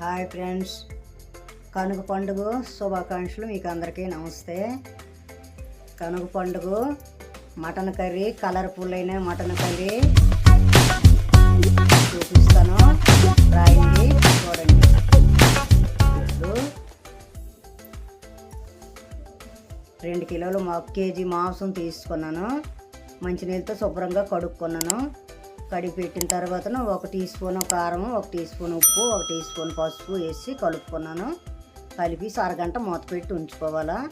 Hi friends. కనుక పండుగ శుభాకాంక్షలు మీకు అందరికీ నమస్తే. కనుక పండుగ మటన్ కర్రీ కలర్ఫుల్ అయిన మటన్ కర్రీ. చూపిస్తాను. రాయండి చూడండి. ఇప్పుడు రెండు కిలోలు మా కేజీ మాంసం తీసుకున్నాను. మంచినీళ్ళతో శుభ్రంగా కడుక్కున్నాను. కడిగి పెట్టిన తర్వాత ఒక టీ స్పూన్ కారం ఒక టీ స్పూన్ ఉప్పు ఒక టీ స్పూన్ పసుపు వేసి కలుపుకున్నాను. కలిపి అరగంట మూత పెట్టి ఉంచుకోవాలా.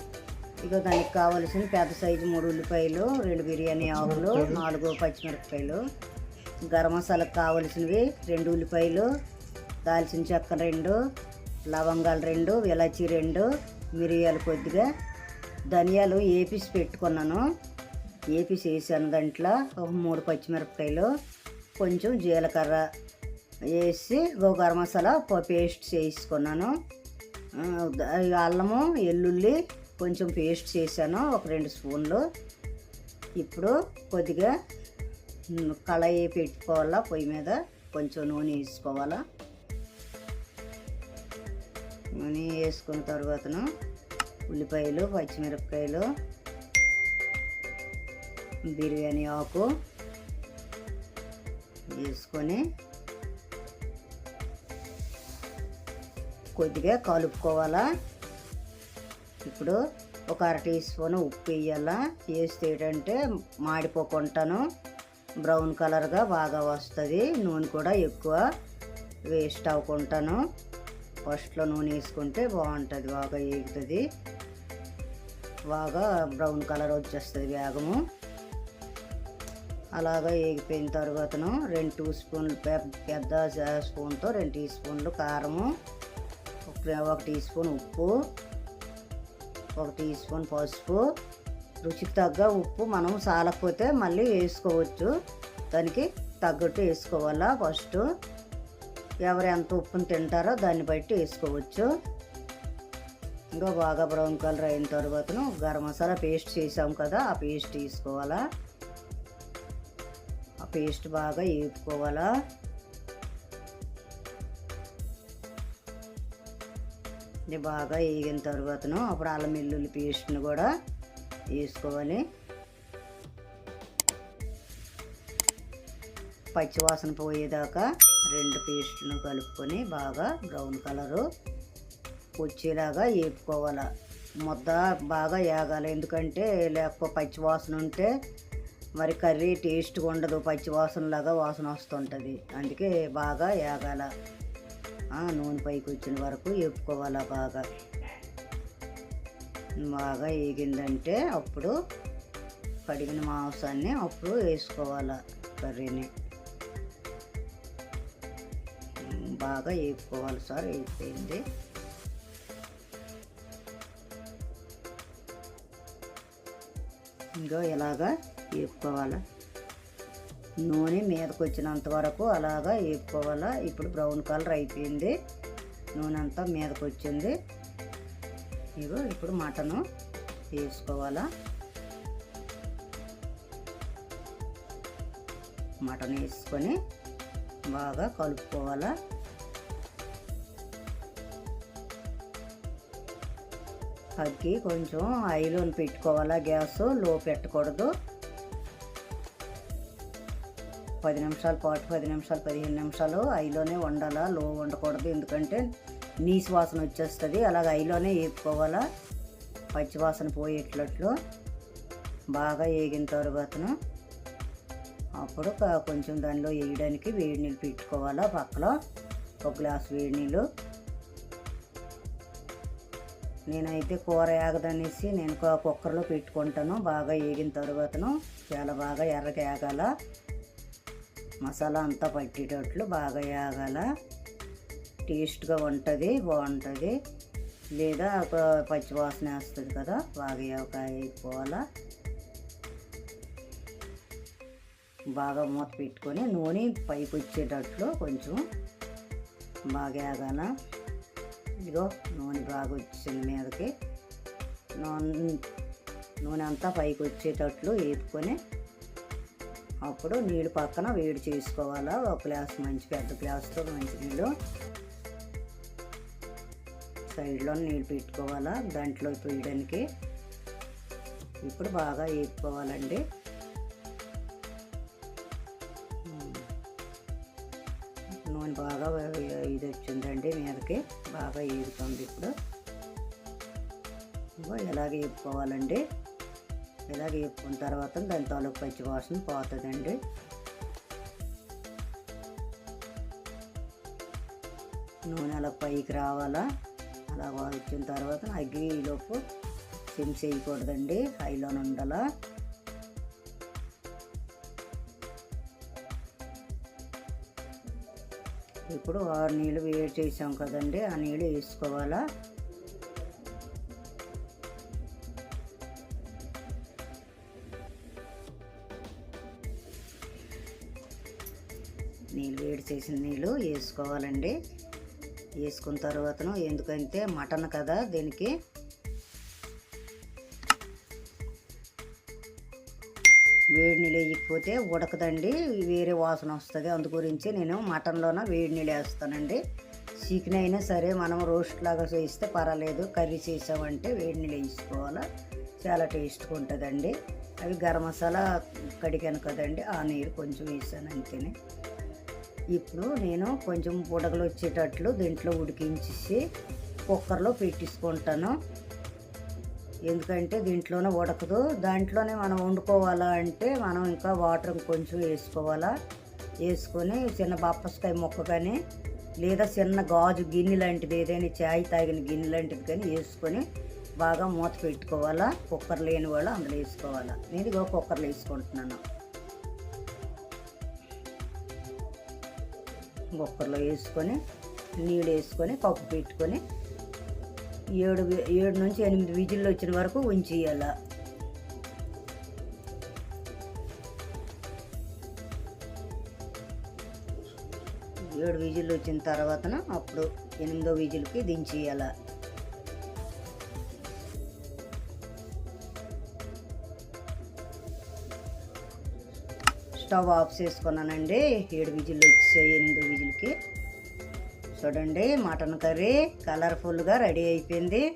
ఇక దానికి కావలసిన పెద్ద సైజు మూడు ఉల్లిపాయలు రెండు బిర్యానీ ఆకులు నాలుగు పచ్చిమిరపకాయలు గరం మసాలాకు కావలసినవి రెండు ఉల్లిపాయలు దాల్చిన చెక్క రెండు లవంగాలు రెండు ఇలాచి రెండు మిరియాలు కొద్దిగా ధనియాలు ఏపిసి పెట్టుకున్నాను. ఏపిసి వేసాను దాంట్లో? ఒక మూడు పచ్చిమిరపకాయలు కొంచెం జీలకర్ర వేసి గో గరం మసాలా పేస్ట్ చేసుకున్నాను అల్లము ఎల్లుల్లి కొంచెం పేస్ట్ చేశాను ఒక రెండు స్పూన్లు. ఇప్పుడు కొద్దిగా కళాయి పెట్టుకోవాలా పొయ్యి మీద కొంచెం నూనె వేసుకోవాలా. నూనె వేసుకున్న తర్వాతను ఉల్లిపాయలు పచ్చిమిరపకాయలు బిర్యానీ ఆకు వేసుకొని కొద్దిగా కలుపుకోవాలా. ఇప్పుడు ఒక అర టీ స్పూన్ ఉప్పు వేయాలా. వేస్తే ఏంటంటే మాడిపోకుంటాను బ్రౌన్ కలర్గా బాగా వస్తుంది. నూనె కూడా ఎక్కువ వేస్ట్ అవ్వకుంటాను. ఫస్ట్లో నూనె వేసుకుంటే బాగుంటుంది బాగా ఏగుతుంది. బాగా బ్రౌన్ కలర్ వచ్చేస్తుంది వేగము. అలాగా వేగిపోయిన తర్వాతను రెండు టూ స్పూన్లు పెద్ద పెద్ద స్పూన్తో రెండు టీ స్పూన్లు కారము ఒక ఒక టీ స్పూన్ ఉప్పు ఒక టీ స్పూన్ పసుపు. రుచికి తగ్గ ఉప్పు మనం సాలకపోతే మళ్ళీ వేసుకోవచ్చు. దానికి తగ్గట్టు వేసుకోవాలా ఫస్ట్. ఎవరు ఎంత ఉప్పుని తింటారో దాన్ని బట్టి వేసుకోవచ్చు. ఇంకా బాగా బ్రౌన్ కలర్ అయిన తర్వాతను గరం మసాలా పేస్ట్ చేసాం కదా ఆ పేస్ట్ తీసుకోవాలా పేస్ట్ బాగా వేపుకోవాలా? ఇది బాగా వేగిన తర్వాతను అప్పుడు అల్లం వెల్లుల్లి పేస్ట్ని కూడా వేసుకోవాలి. పచ్చివాసన పోయేదాకా రెండు పేస్ట్ను కలుపుకొని బాగా బ్రౌన్ కలరు వచ్చేలాగా వేపుకోవాలి. ముద్ద బాగా వేగాలి ఎందుకంటే లేకపోతే పచ్చివాసన ఉంటే మరి కర్రీ టేస్ట్గా ఉండదు పచ్చి వాసనలాగా వాసన వస్తుంటుంది. అందుకే బాగా వేగాల నూనె పైకి వచ్చిన వరకు వేపుకోవాలా బాగా. బాగా వేగిందంటే అప్పుడు కడిగిన మాంసాన్ని అప్పుడు వేసుకోవాలా కర్రీని. బాగా వేపుకోవాలి సార్ వేగిపోయింది ఇంకా ఇలాగా వేపుకోవాలి. నూనె మీదకి వచ్చినంత వరకు అలాగా వేపుకోవాలా. ఇప్పుడు బ్రౌన్ కలర్ అయిపోయింది. నూనె అంతా మీదకి వచ్చింది. ఇగో ఇప్పుడు మటను వేసుకోవాలా. మటన్ వేసుకొని బాగా కలుపుకోవాలా. అగ్గి కొంచెం ఐలోని పెట్టుకోవాలా. గ్యాస్లో పెట్టకూడదు. పది నిమిషాల పాటు పది నిమిషాలు పదిహేను నిమిషాలు ఐలోనే వండాలా? లో వండకూడదు. ఎందుకంటే నీసు వాసన వచ్చేస్తుంది. అలాగ ఐలోనే వేపుకోవాలా? పచ్చి వాసన పోయేటట్లు బాగా వేగిన తర్వాతను అప్పుడు కొంచెం దానిలో వేయడానికి వేడి నీళ్ళు పెట్టుకోవాలా? పక్కలో ఒక గ్లాస్ వేడి నీళ్ళు. నేనైతే కూర ఏగదనేసి నేను కుక్కర్లో పెట్టుకుంటాను. బాగా వేగిన తర్వాతను చాలా బాగా ఎర్రగా ఏగాల? మసాలా అంతా పట్టేటట్లు బాగా యాగల. టేస్ట్గా ఉంటుంది బాగుంటుంది. లేదా ఒక పచ్చి వాసన వేస్తుంది కదా బాగా ఏవకాయ అయిపోవాలా. బాగా మూత పెట్టుకొని నూనె పైకి వచ్చేటట్లు కొంచెం బాగా వేగాల ఇదిగో నూనె బాగా వచ్చింది మీదకి. నూనె నూనె అంతా పైకి వచ్చేటట్లు వేపుకొని అప్పుడు నీళ్ళు పక్కన వేడి చేసుకోవాలా? ఒక గ్లాస్ మంచి పెద్ద గ్లాస్తో మంచి నీళ్ళు సైడ్లో నీళ్ళు పెట్టుకోవాలా? దాంట్లో పోయడానికి ఇప్పుడు బాగా వేపుకోవాలండి. నూనె బాగా ఇది వచ్చిందండి మీదకి. బాగా ఏరుతుంది ఇప్పుడు. ఇగో వేపుకోవాలండి. ఇలాగ వేపుకున్న తర్వాత దాని తాలూకు పచ్చి వాసన పోతుందండి. నూనె అలా పైకి రావాలా? అలా వచ్చిన తర్వాత అగ్గిలోపు సిమ్ చేయకూడదండి. హైలోనే ఉండాలా ఇప్పుడు ఆరు నీళ్ళు వేడి చేసాం కదండి ఆ నీళ్ళు వేసుకోవాలా? నీళ్ళు వేడి చేసిన నీళ్ళు వేసుకోవాలండి. వేసుకున్న తర్వాతను ఎందుకంటే మటన్ కదా దీనికి. వేడి నీళ్ళు వేయకపోతే ఉడకదండి వేరే వాసన వస్తుంది. అందు గురించి నేను మటన్లోన వేడి నీళ్ళు వేస్తానండి. చికెన్ అయినా సరే మనం రోస్ట్ లాగా చేస్తే పర్వాలేదు. కర్రీ చేసామంటే వేడి నీళ్ళు వేసుకోవాలా చాలా టేస్ట్గా ఉంటుందండి. అవి గరం మసాలా కడిగాను కదండి ఆ నీరు కొంచెం వేసాను అంతేనే. ఇప్పుడు నేను కొంచెం బుడగలు వచ్చేటట్లు దీంట్లో ఉడికించేసి కుక్కర్లో పెట్టించుకుంటాను ఎందుకంటే దీంట్లోనే ఉడకదు. దాంట్లోనే మనం వండుకోవాలా అంటే మనం ఇంకా వాటర్ కొంచెం వేసుకోవాలా. వేసుకొని చిన్న బప్పస్కాయ ముక్క కానీ లేదా చిన్న గాజు గిన్నె లాంటిది ఏదైనా చాయ్ తాగిన గిన్నె లాంటిది కానీ వేసుకొని బాగా మూత పెట్టుకోవాలా. కుక్కర్ లేని వాళ్ళు అందులో వేసుకోవాలా. నేను ఇగో కుక్కర్లో వేసుకుంటున్నాను. కుక్కర్లో వేసుకొని నీళ్ళు వేసుకొని పప్పు పెట్టుకొని ఏడు ఏడు నుంచి ఎనిమిది విజిల్లు వచ్చిన వరకు ఉంచేయాల. ఏడు విజిల్లు వచ్చిన తర్వాతన అప్పుడు ఎనిమిదో విజిల్కి దించేయాలి. స్టవ్ ఆఫ్ చేసుకున్నానండి. ఏడు విజిల్లు వచ్చాయి ఎనిమిది విజిల్కి. చూడండి మటన్ కర్రీ కలర్ఫుల్గా రెడీ అయిపోయింది.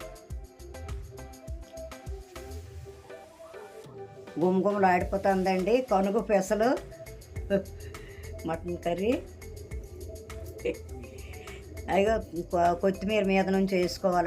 గుమ్గుమలు ఆడిపోతుందండి. కనుగు పెసలు మటన్ కర్రీ. అయ్యో కొత్తిమీర మీద నుంచి వేసుకోవాలి.